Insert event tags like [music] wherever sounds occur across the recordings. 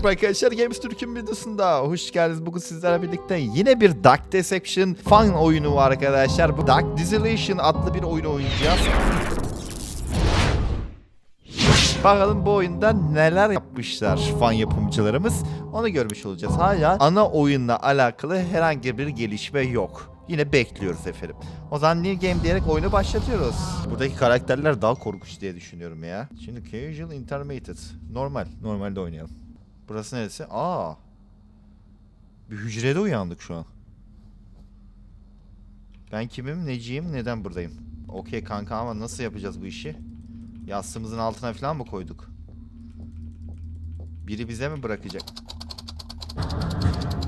Merhaba arkadaşlar Games Türk'ün videosunda hoş geldiniz. Bugün sizlerle birlikte yine bir Dark Deception fan oyunu var arkadaşlar. Bu Dark Desolation adlı bir oyunu oynayacağız. Bakalım bu oyunda neler yapmışlar fan yapımcılarımız. Onu görmüş olacağız. Hala ana oyunla alakalı herhangi bir gelişme yok. Yine bekliyoruz efendim. O zaman New Game diyerek oyunu başlatıyoruz. Buradaki karakterler daha korkunç diye düşünüyorum ya. Şimdi Casual Intermediate. Normal. Normalde oynayalım. Burası neresi? Aa. Bir hücrede uyandık şu an. Ben kimim, neciyim, neden buradayım? Okey kanka ama nasıl yapacağız bu işi? Yastığımızın altına falan mı koyduk? Biri bize mi bırakacak?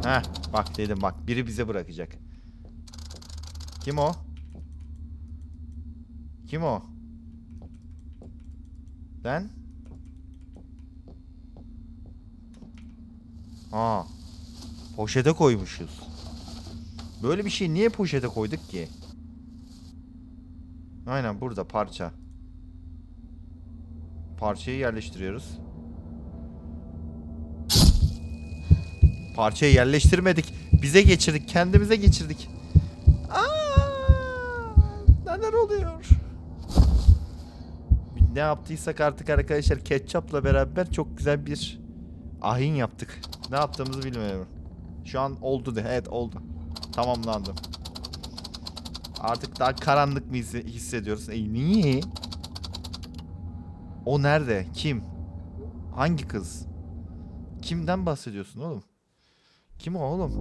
Heh bak dedim bak biri bize bırakacak. Kim o? Kim o? Ben? Aa. Poşete koymuşuz. Böyle bir şey niye poşete koyduk ki? Aynen burada parça. Parçayı yerleştiriyoruz. Parçayı yerleştirmedik. Bize geçirdik. Kendimize geçirdik. Aa, neler oluyor? Ne yaptıysak artık arkadaşlar ketçapla beraber çok güzel bir ahin yaptık. Ne yaptığımızı bilmiyorum. Şu an oldu de. Evet oldu. Tamamlandı. Artık daha karanlık mı hisse- hissediyoruz? E, niye? O nerede? Kim? Hangi kız? Kimden bahsediyorsun oğlum? Kim o oğlum?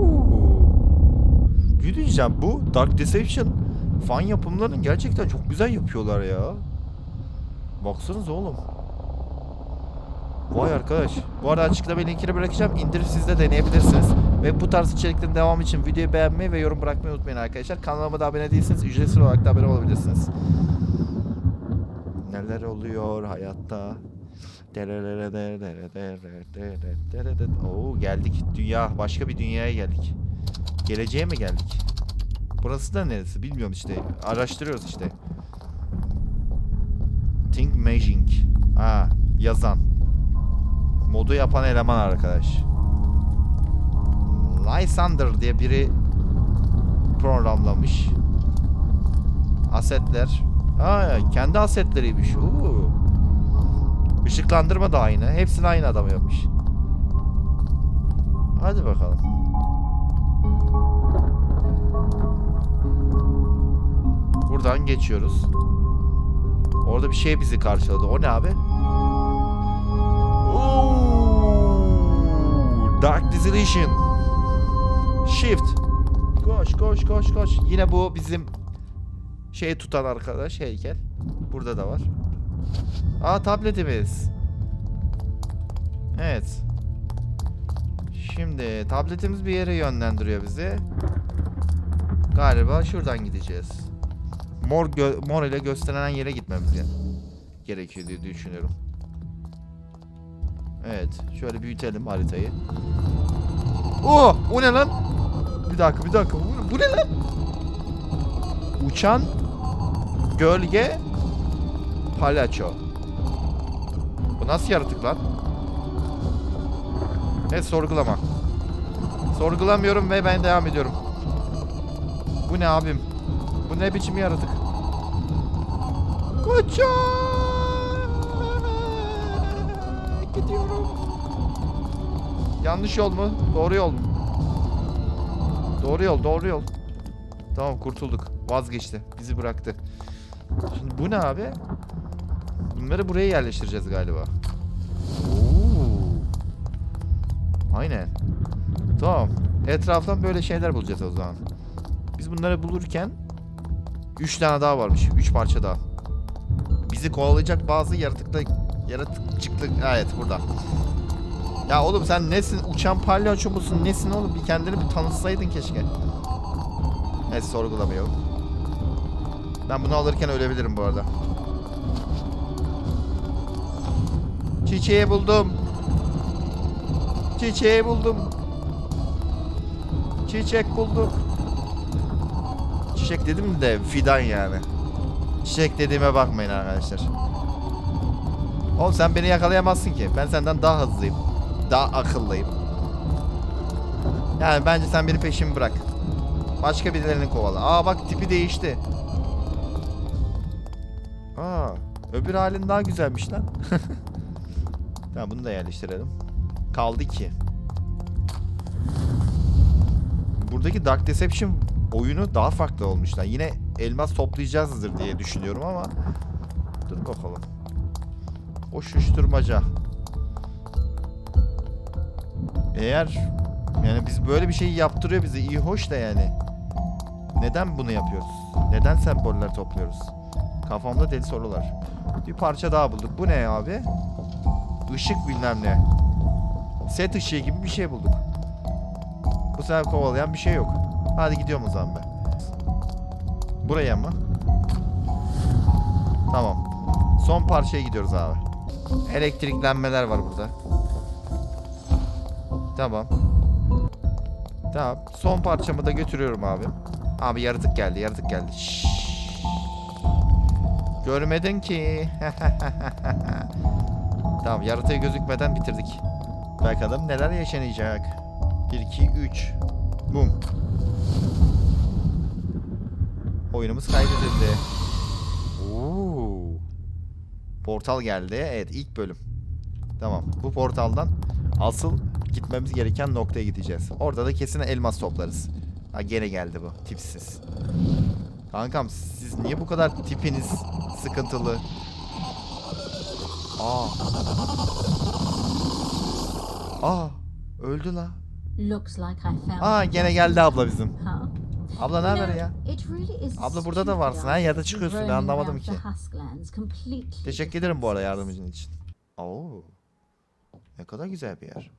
Oo. Bir diyeceğim bu Dark Deception fan yapımlarını gerçekten çok güzel yapıyorlar ya. Baksanıza oğlum. Vay arkadaş. Bu arada açıklamaya linkini bırakacağım. İndirip siz de deneyebilirsiniz. Ve bu tarz içeriklerin devamı için videoyu beğenmeyi ve yorum bırakmayı unutmayın arkadaşlar. Kanalıma da abone değilseniz ücretsiz olarak da abone olabilirsiniz. Neler oluyor hayatta? Oo geldik dünya başka bir dünyaya geldik. Geleceğe mi geldik? Burası da neresi bilmiyorum işte. Araştırıyoruz işte. Think Maging. Ha yazan. Modu yapan eleman arkadaş. Lysander diye biri programlamış. Asetler. Ha kendi asetleriymiş. Oo. Işıklandırma da aynı. Hepsini aynı adam yapmış. Hadi bakalım. Buradan geçiyoruz. Orada bir şey bizi karşıladı. O ne abi? Oo, Dark Desolation. Shift. Koş koş koş koş. Yine bu bizim şey tutan arkadaş heykel. Burada da var. Aa tabletimiz. Evet. Şimdi tabletimiz bir yere yönlendiriyor bizi. Galiba şuradan gideceğiz. Mor mor ile gösterilen yere gitmemiz ge- gerekiyor diye düşünüyorum. Evet, şöyle büyütelim haritayı. Oo, o ne lan? Bir dakika, bir dakika. Bu, bu ne lan? Uçan gölge palyaço. Bu nasıl yaratık lan? Evet sorgulama. Sorgulamıyorum ve ben devam ediyorum. Bu ne abim? Bu ne biçim yaratık? Koçak! Yanlış yol mu? Doğru yol mu? Doğru yol, doğru yol. Tamam kurtulduk. Vazgeçti. Bizi bıraktı. Şimdi bu ne abi? Bunları buraya yerleştireceğiz galiba. Oo. Aynen. Tamam. Etraftan böyle şeyler bulacağız o zaman. Biz bunları bulurken 3 tane daha varmış. 3 parça daha. Bizi kovalayacak bazı yaratıkta yaratıkçıklık evet burada. Ya oğlum sen nesin? Uçan palyaço musun? Nesin oğlum? Bir kendini bir tanıtsaydın keşke. Neyse sorgulamayalım. Ben bunu alırken ölebilirim bu arada. Çiçeği buldum. Çiçeği buldum. Çiçek bulduk. Çiçek dedim de fidan yani. Çiçek dediğime bakmayın arkadaşlar. Oğlum sen beni yakalayamazsın ki. Ben senden daha hızlıyım. Daha akıllıyım. Yani bence sen beni peşimi bırak. Başka birilerini kovala. Aa bak tipi değişti. Aa, öbür halin daha güzelmiş lan. [laughs] tamam bunu da yerleştirelim. Kaldı ki. Buradaki Dark Deception oyunu daha farklı olmuşlar. Yine elmas toplayacağızdır diye düşünüyorum ama dur bakalım. O şuşturmaca. Eğer yani biz böyle bir şeyi yaptırıyor bize iyi hoş da yani. Neden bunu yapıyoruz? Neden semboller topluyoruz? Kafamda deli sorular. Bir parça daha bulduk. Bu ne abi? Işık bilmem ne. Set ışığı gibi bir şey bulduk. Bu sefer kovalayan bir şey yok. Hadi gidiyorum o zaman ben. Buraya mı? Tamam. Son parçaya gidiyoruz abi. Elektriklenmeler var burada. Tamam. Tamam. Son parçamı da götürüyorum abi. Abi yaratık geldi, yaratık geldi. Şşş. Görmedin ki. [laughs] tamam, yaratığı gözükmeden bitirdik. Bakalım neler yaşanacak. 1 2 3. Bum. Oyunumuz kaydedildi. Portal geldi. Evet, ilk bölüm. Tamam. Bu portaldan asıl gitmemiz gereken noktaya gideceğiz. Orada da kesin elmas toplarız. Ha gene geldi bu. Tipsiz. Kankam siz niye bu kadar tipiniz sıkıntılı? Aa. Aa. Öldü la. Looks like I found Aa gene geldi abla bizim. Abla ne haber ya? Abla burada da varsın ha, ya da çıkıyorsun, ben anlamadım ki. Teşekkür ederim bu arada yardımcın için. Oo. Ne kadar güzel bir yer.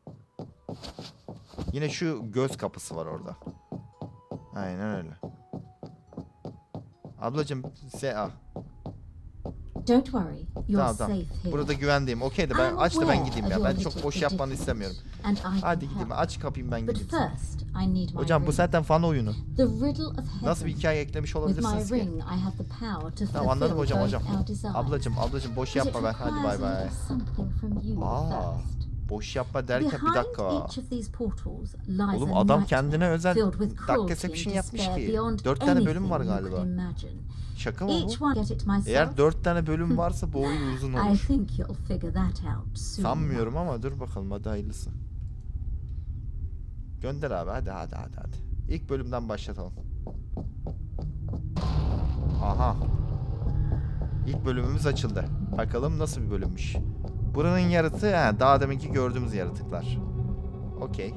Yine şu göz kapısı var orada. Aynen öyle. Ablacım se ah. Don't worry, you're Tamam tamam. safe here. Burada güvendeyim. Okey de ben I'm aç da ben aware gideyim of ya. your Ben çok boş yapmanı istemiyorum. and I can Hadi gideyim. help. Aç kapayım ben But gideyim. first, I need my Hocam bu ring. zaten fan oyunu. The riddle of Nasıl bir heaven. hikaye eklemiş With my olabilirsiniz ki? ring, I have the power to Tamam anladım fulfill hocam both hocam. our desires. Ablacım ablacım boş But yapma ben. Hadi bay requires a bay. little something from you Aa, first. Boş yapma derken bir dakika. Oğlum adam kendine özel Deception yapmış ki. Dört tane bölüm var galiba. Şaka mı bu? Eğer dört tane bölüm [laughs] varsa bu oyun uzun olur. Sanmıyorum ama dur bakalım hadi hayırlısı. Gönder abi hadi hadi hadi hadi. İlk bölümden başlatalım. Aha. İlk bölümümüz açıldı. Bakalım nasıl bir bölümmüş. Buranın yaratığı ha, daha deminki gördüğümüz yaratıklar. Okey.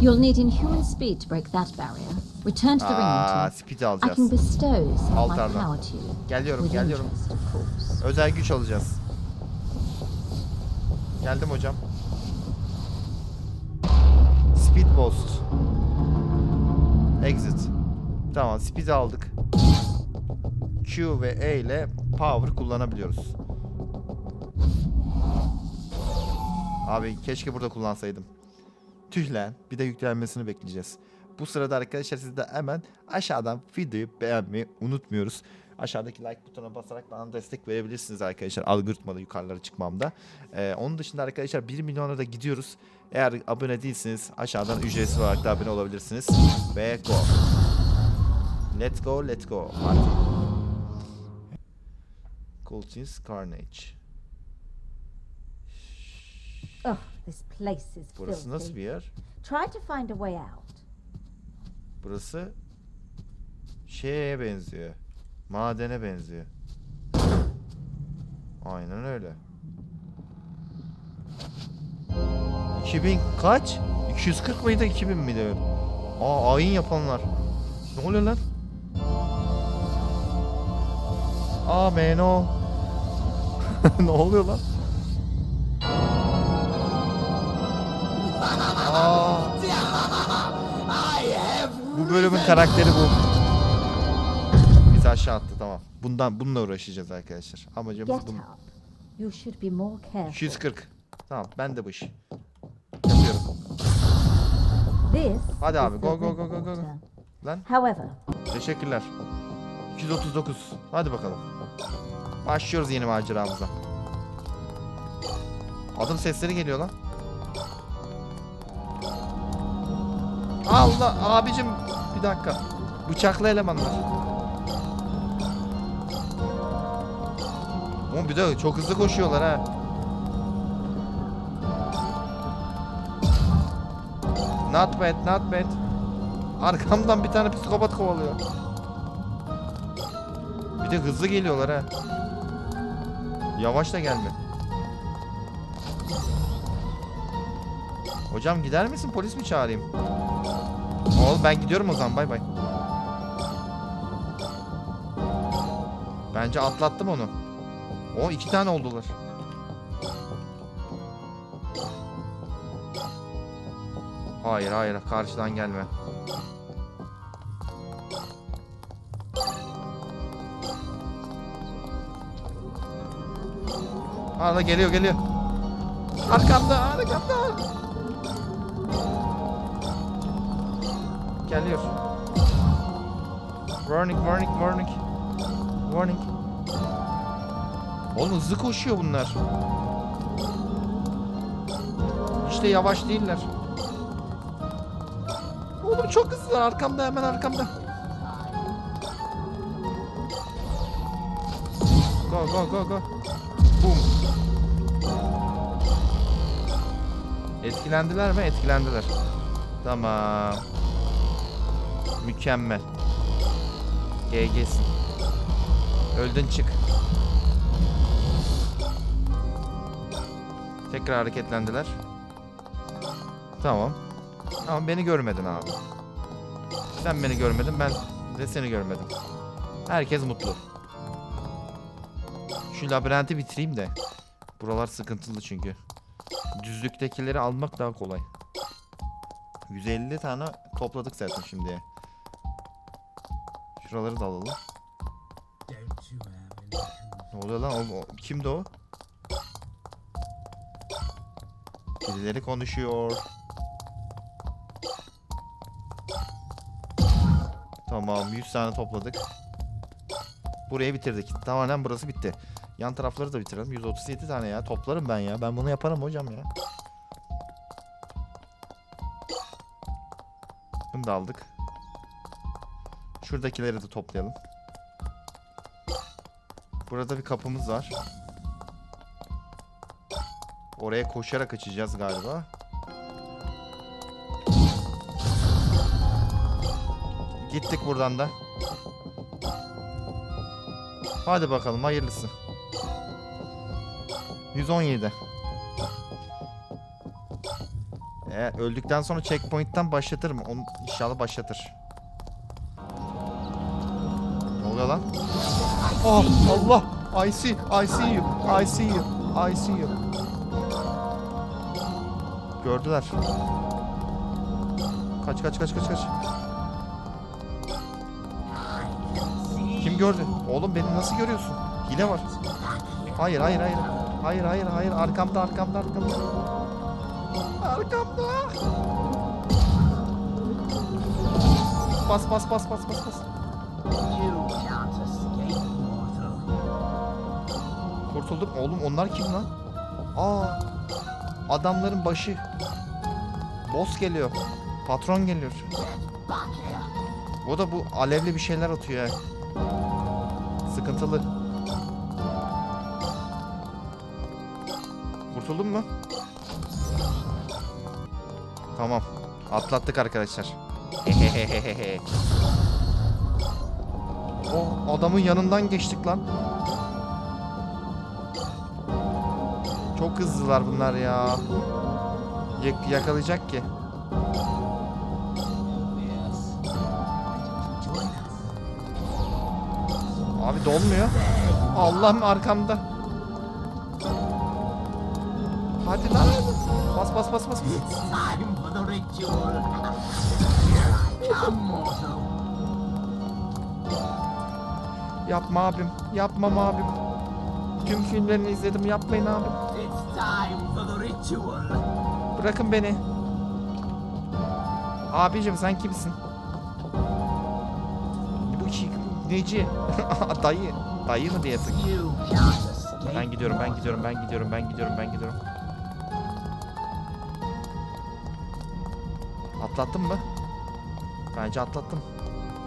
You'll need inhuman speed to break that barrier. Return to the ring Aa, speed I can alacağız. bestow some of my Altardan. power to you. Geliyorum With geliyorum. interest, of course. Özel güç alacağız. Geldim hocam. Speed boost. Exit. Tamam speed aldık. Q ve E ile power kullanabiliyoruz. Abi keşke burada kullansaydım. Tüh lan. Bir de yüklenmesini bekleyeceğiz. Bu sırada arkadaşlar siz de hemen aşağıdan videoyu beğenmeyi unutmuyoruz. Aşağıdaki like butonuna basarak bana destek verebilirsiniz arkadaşlar. Algoritmada yukarılara çıkmamda. Ee, onun dışında arkadaşlar 1 milyona da gidiyoruz. Eğer abone değilseniz aşağıdan ücretsiz olarak da abone olabilirsiniz. Ve go. Let's go, let's go. Hadi. Cultist Carnage. Ugh, this place is Burası nasıl bir filthy. yer? Try to find a way out. Burası şeye benziyor. Madene benziyor. Aynen öyle. 2000 kaç? 240 mıydı 2000 miydi? Aa ayin yapanlar. Ne oluyor lan? Aa meno. [laughs] ne oluyor lan? Bu bölümün karakteri bu. Bizi aşağı attı tamam. Bundan bununla uğraşacağız arkadaşlar. Amacımız bu. up. You should be more careful. 240. Tamam ben de bu iş. Yapıyorum. Hadi abi, go, go, go, go, go. Lan However, teşekkürler. 239. Hadi bakalım. Başlıyoruz yeni maceramıza. Adım sesleri geliyor lan. Allah abicim bir dakika. Bıçaklı elemanlar. Oğlum bir de çok hızlı koşuyorlar ha. Not bad, not bad. Arkamdan bir tane psikopat kovalıyor. Bir de hızlı geliyorlar ha. Yavaş da gelme. Hocam gider misin? Polis mi çağırayım? Oğlum ben gidiyorum o zaman. Bay bay. Bence atlattım onu. O iki tane oldular. Hayır hayır karşıdan gelme. Arada geliyor geliyor. Arkamda arkamda. Geliyor. Warning warning warning. Warning. Oğlum hızlı koşuyor bunlar. İşte yavaş değiller. Oğlum çok hızlı arkamda hemen arkamda. Go go go go. Boom. Etkilendiler mi? Etkilendiler. Tamam. Mükemmel. GG'sin. Öldün çık. Tekrar hareketlendiler. Tamam. Ama beni görmedin abi. Sen beni görmedin, ben de seni görmedim. Herkes mutlu. Şu labirenti bitireyim de. Buralar sıkıntılı çünkü. Düzlüktekileri almak daha kolay. 150 tane topladık zaten şimdiye. Şuraları da alalım. Ne oluyor lan? O, o- kimdi o? Birileri konuşuyor. Tamam 100 tane topladık. Burayı bitirdik. Tamamen burası bitti. Yan tarafları da bitirelim. 137 tane ya. Toplarım ben ya. Ben bunu yaparım hocam ya. Bunu da aldık. Şuradakileri de toplayalım. Burada bir kapımız var. Oraya koşarak açacağız galiba. Gittik buradan da. Hadi bakalım hayırlısı. 117. Eğer öldükten sonra checkpoint'ten başlatır mı? Onu inşallah başlatır. Lan? Oh Allah! I see, I see you, I see you, I see you. Gördüler. Kaç kaç kaç kaç kaç. Kim gördü? Oğlum beni nasıl görüyorsun? Hile var. Hayır hayır hayır. Hayır hayır hayır arkamda arkamda arkamda. Arkamda. Bas bas bas bas bas bas. Kurtuldum. Oğlum onlar kim lan? Aa. Adamların başı. Boss geliyor. Patron geliyor. O da bu alevli bir şeyler atıyor ya. Sıkıntılı. Kurtuldun mu? Tamam. Atlattık arkadaşlar. o [laughs] adamın yanından geçtik lan. Çok hızlılar bunlar ya. Yak- yakalayacak ki. Abi dolmuyor. Allah'ım arkamda. Hadi lan. Bas bas bas bas. Yapma abim. Yapmam abim. Tüm filmlerini izledim. Yapmayın abim. Bırakın beni. Abicim sen kimsin? Bu şey neci? [laughs] dayı. Dayı mı diye tık. Ben gidiyorum, ben gidiyorum, ben gidiyorum, ben gidiyorum, ben gidiyorum. Atlattın mı? Bence atlattım.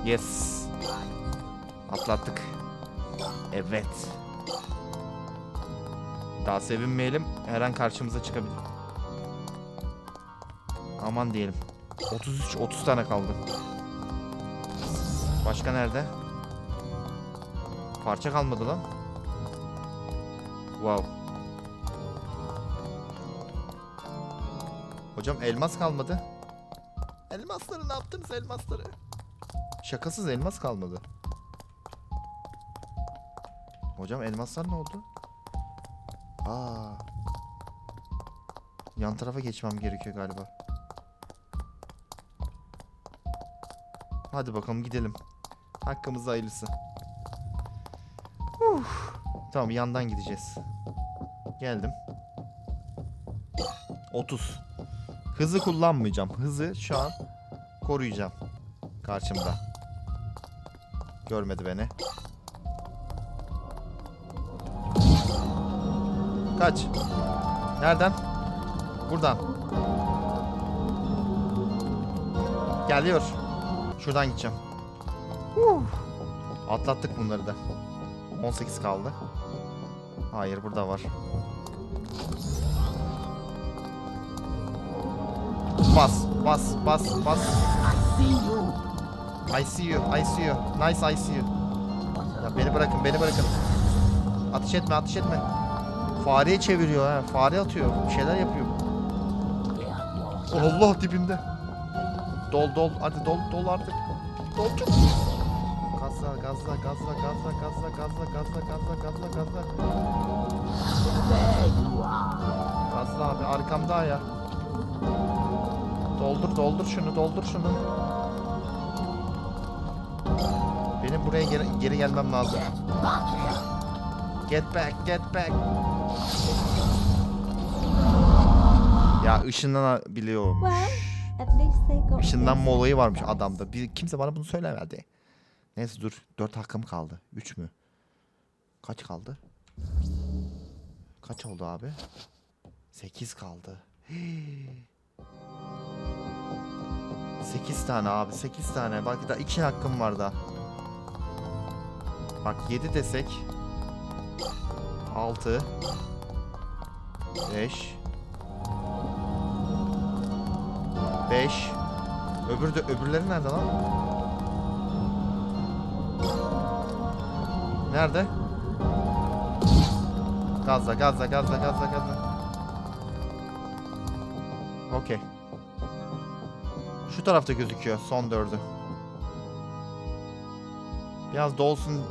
Yes. Atlattık. Evet. Daha sevinmeyelim. Her an karşımıza çıkabilir. Aman diyelim. 33 30 tane kaldı. Başka nerede? Parça kalmadı lan. Wow. Hocam elmas kalmadı. Elmasları ne yaptınız elmasları? Şakasız elmas kalmadı. Hocam elmaslar ne oldu? Aa. Yan tarafa geçmem gerekiyor galiba. Hadi bakalım gidelim. Hakkımız hayırlısı. Uf. Tamam yandan gideceğiz. Geldim. 30. Hızı kullanmayacağım. Hızı şu an koruyacağım. Karşımda. Görmedi beni. Kaç. Nereden? Buradan. Geliyor. Şuradan gideceğim. Atlattık bunları da. 18 kaldı. Hayır burada var. Bas, bas, bas, bas. I see you, I see you. Nice I see you. Ya beni bırakın, beni bırakın. Ateş etme, ateş etme. Fareye çeviriyor ha. Fare atıyor. Bir şeyler yapıyor. Allah dibimde. Dol dol. Hadi dol dol artık. Dol çok. Gazla gazla gazla gazla gazla gazla gazla gazla gazla gazla. Gazla abi arkamda ya. Doldur doldur şunu doldur şunu. Benim buraya geri, geri gelmem lazım. Get back, get back. Ya ışınlanabiliyormuş. Işınlanma this. olayı varmış adamda. Bir, kimse bana bunu söylemedi. Neyse dur. 4 hakkım kaldı. 3 mü? Kaç kaldı? Kaç oldu abi? 8 kaldı. [gasps] 8 tane abi. 8 tane. Bak da 2 hakkım var da. Bak 7 desek. 6 5 5 Öbür de öbürleri nerede lan? Nerede? Gazla, gazla, gazla, gazla, gazla. Okey. Şu tarafta gözüküyor son dördü. Biraz dolsun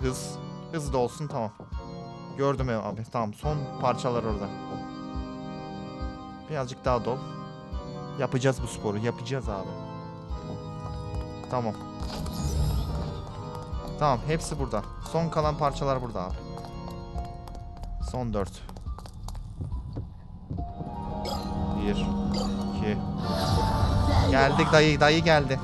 hız. Hız dolsun tamam. Gördüm ya abi. Tamam son parçalar orada. Birazcık daha dol. Yapacağız bu sporu. Yapacağız abi. Tamam. Tamam hepsi burada. Son kalan parçalar burada abi. Son dört. Bir. iki. Geldik dayı. Dayı geldi.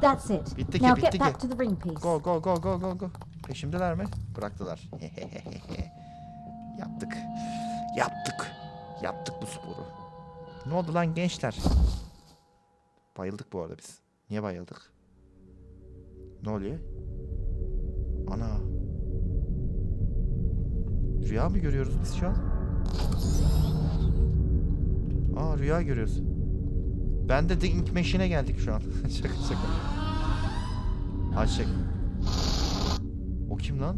That's it. Bitti ki, now bitti get back ki. to the ring piece. Go go go go go go. Peşimdeler mi? Bıraktılar. [laughs] Yaptık. Yaptık. Yaptık bu sporu. Ne oldu lan gençler? Bayıldık bu arada biz. Niye bayıldık? Ne oluyor? Ana. Rüya mı görüyoruz biz şu an? Aa rüya görüyoruz. Ben de The Ink Machine'e geldik şu an. [laughs] şaka şaka. Ayşe. O kim lan?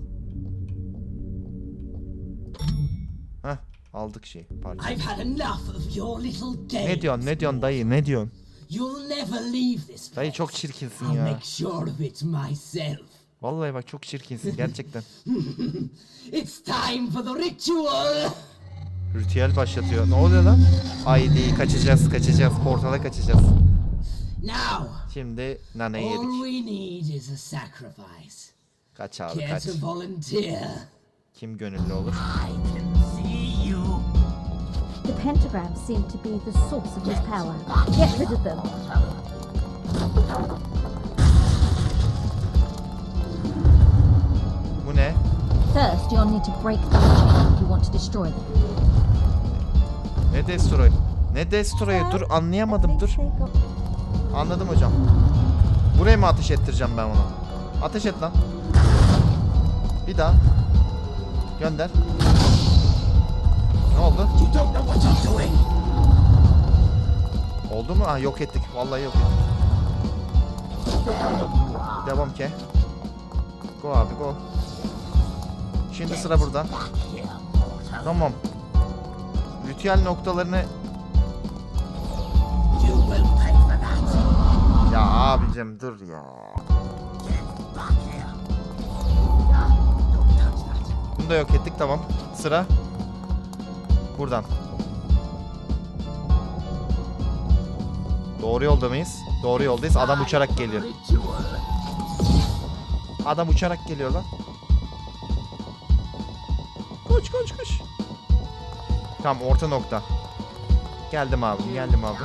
Heh aldık şey parça. I've had enough of your little games. Ne diyorsun ne diyorsun dayı ne diyorsun? You'll never leave this Dayı place. çok çirkinsin I'll ya. make sure of it myself. Vallahi bak çok çirkinsin gerçekten. [laughs] It's time for the ritual. Ritüel başlatıyor. Ne oluyor lan? Haydi kaçacağız kaçacağız portala kaçacağız. Now, Şimdi naneyi all yedik. we need is a sacrifice. Kaç abi Care kaç. Kim gönüllü olur? I can see you. The pentagrams seem to be the source of his power. Get rid of them. Bu ne? First, you'll need to break the chain if you want to destroy them. Ne destroy? Ne destroy? Dur anlayamadım dur. got Anladım hocam. Buraya mı ateş ettireceğim ben onu? Ateş et lan. Bir daha. Gönder. Ne oldu? Oldu mu? Ha yok ettik. Vallahi yok ettik. Devam ki. Go abi go. Şimdi sıra burada. Tamam. Ritüel noktalarını ya abicim dur ya. Bunu da yok ettik tamam. Sıra buradan. Doğru yolda mıyız? Doğru yoldayız. Adam uçarak geliyor. Adam uçarak geliyor lan. Tamam orta nokta. Geldim abi geldim abi.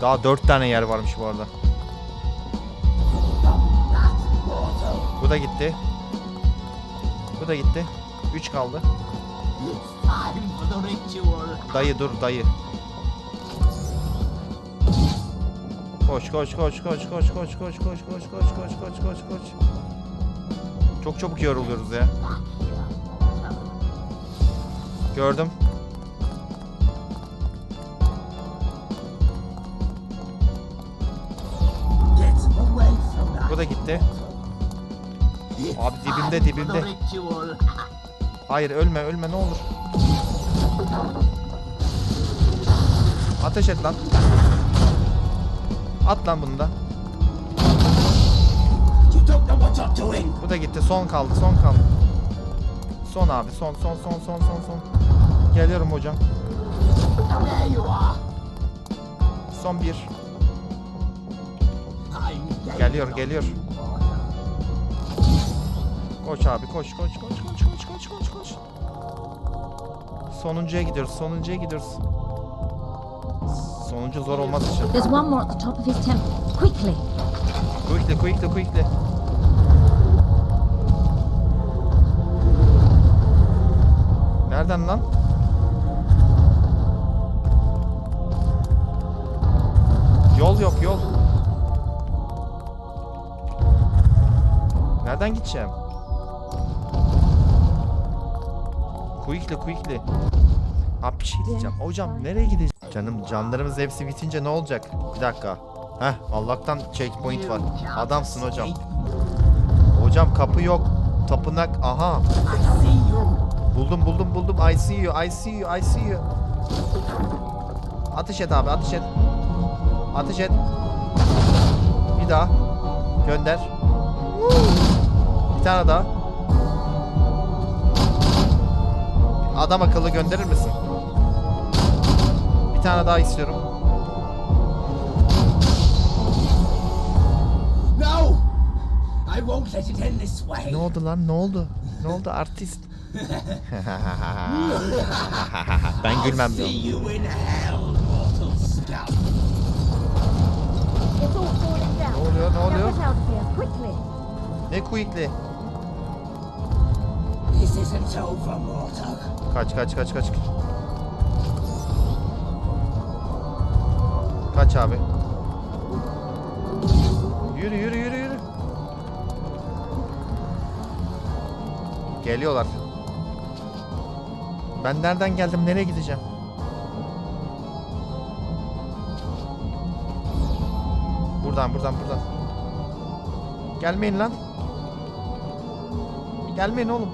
Daha dört tane yer varmış bu arada. Bu da gitti. Bu da gitti. Üç kaldı. Dayı dur dayı. Koş koş koş koş koş koş koş koş koş koş koş koş koş koş. Çok çabuk yoruluyoruz ya. Gördüm. Bu da gitti. Abi dibimde, dibimde. Hayır ölme ölme ne olur. Ateş et lan. At lan bunu da. Bu da gitti. Son kaldı. Son kaldı. Son abi. Son son son son son son. Geliyorum hocam. Son bir. Geliyor, geliyor. Koş abi koş koş koş koş koş koş koş koş. Sonuncuya gidiyoruz. Sonuncuya gidiyoruz. Sonuncu zor olmaz için. There's one more at the top of his temple. Quickly! Quickly quickly quickly. Nereden lan? Yol yok yol. Nereden gideceğim? Quickly quickly. Abi bir şey diyeceğim. Hocam nereye gideceğiz? Canım canlarımız hepsi bitince ne olacak? Bir dakika. Heh Allah'tan checkpoint var. Adamsın hocam. Hocam kapı yok. Tapınak aha. Buldum buldum buldum. I see you. I see you. I see you. Ateş et abi ateş et. Ateş et. Bir daha. Gönder. Bir tane daha. Adam akıllı gönderir misin? Bir tane daha istiyorum. No! I won't let it end this way. Ne oldu lan? Ne oldu? Ne oldu artist? [laughs] ben gülmem diyor. Ne oluyor ne oluyor? Ne quickly? Kaç kaç kaç kaç. Kaç abi. Yürü yürü yürü yürü. Geliyorlar. Ben nereden geldim nereye gideceğim? Buradan buradan buradan. Gelmeyin lan. Gelmeyin oğlum.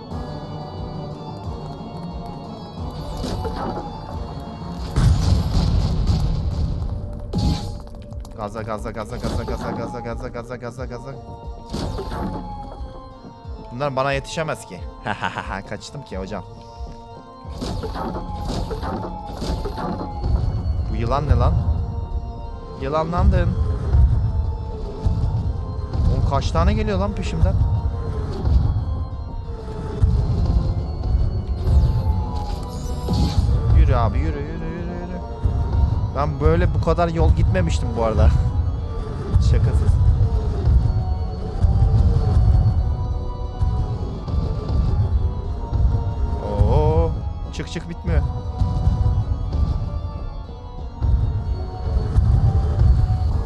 Gaza gaza gaza gaza gaza gaza gaza gaza gaza gaza. Bunlar bana yetişemez ki. [laughs] Kaçtım ki hocam. Bu yılan ne lan? Yılanlandın. Oğlum kaç tane geliyor lan peşimden? Yürü abi yürü yürü yürü yürü. Ben böyle bu kadar yol gitmemiştim bu arada. [laughs] Şakasız. Çık çık bitmiyor.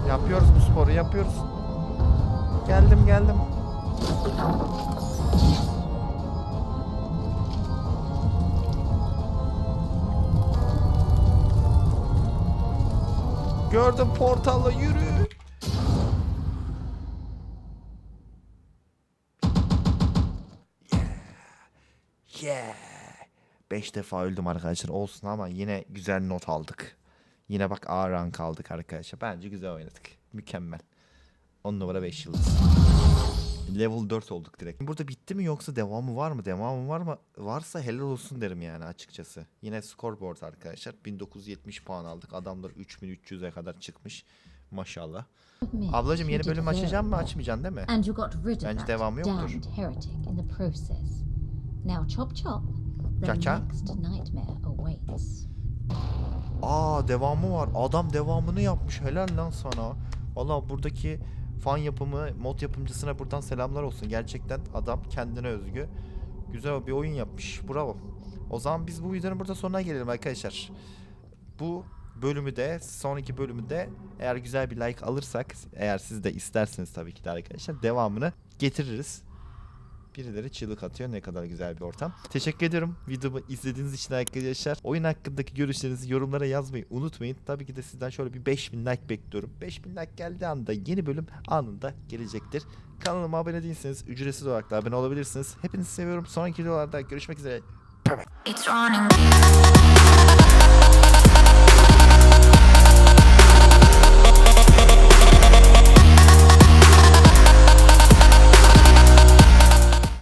Yapıyoruz bu sporu yapıyoruz. Geldim geldim. Gördüm portalla yürü. 5 defa öldüm arkadaşlar olsun ama yine güzel not aldık. Yine bak A rank aldık arkadaşlar. Bence güzel oynadık. Mükemmel. 10 numara 5 yıldız. Level 4 olduk direkt. Burada bitti mi yoksa devamı var mı? Devamı var mı? Varsa helal olsun derim yani açıkçası. Yine scoreboard arkadaşlar. 1970 puan aldık. Adamlar 3300'e kadar çıkmış. Maşallah. Ablacım yeni bölüm açacağım mı açmayacaksın değil mi? Bence devamı yoktur. Now chop chop. Awaits. Aa devamı var. Adam devamını yapmış. Helal lan sana. Valla buradaki fan yapımı, mod yapımcısına buradan selamlar olsun. Gerçekten adam kendine özgü. Güzel bir oyun yapmış. Bravo. O zaman biz bu videonun burada sonuna gelelim arkadaşlar. Bu bölümü de sonraki bölümü de eğer güzel bir like alırsak eğer siz de isterseniz tabii ki de arkadaşlar devamını getiririz. Birileri çığlık atıyor. Ne kadar güzel bir ortam. Teşekkür ediyorum videomu izlediğiniz için arkadaşlar. Oyun hakkındaki görüşlerinizi yorumlara yazmayı unutmayın. Tabii ki de sizden şöyle bir 5000 like bekliyorum. 5000 like geldiği anda yeni bölüm anında gelecektir. Kanalıma abone değilseniz ücretsiz olarak da abone olabilirsiniz. Hepinizi seviyorum. Sonraki videolarda görüşmek üzere. It's running.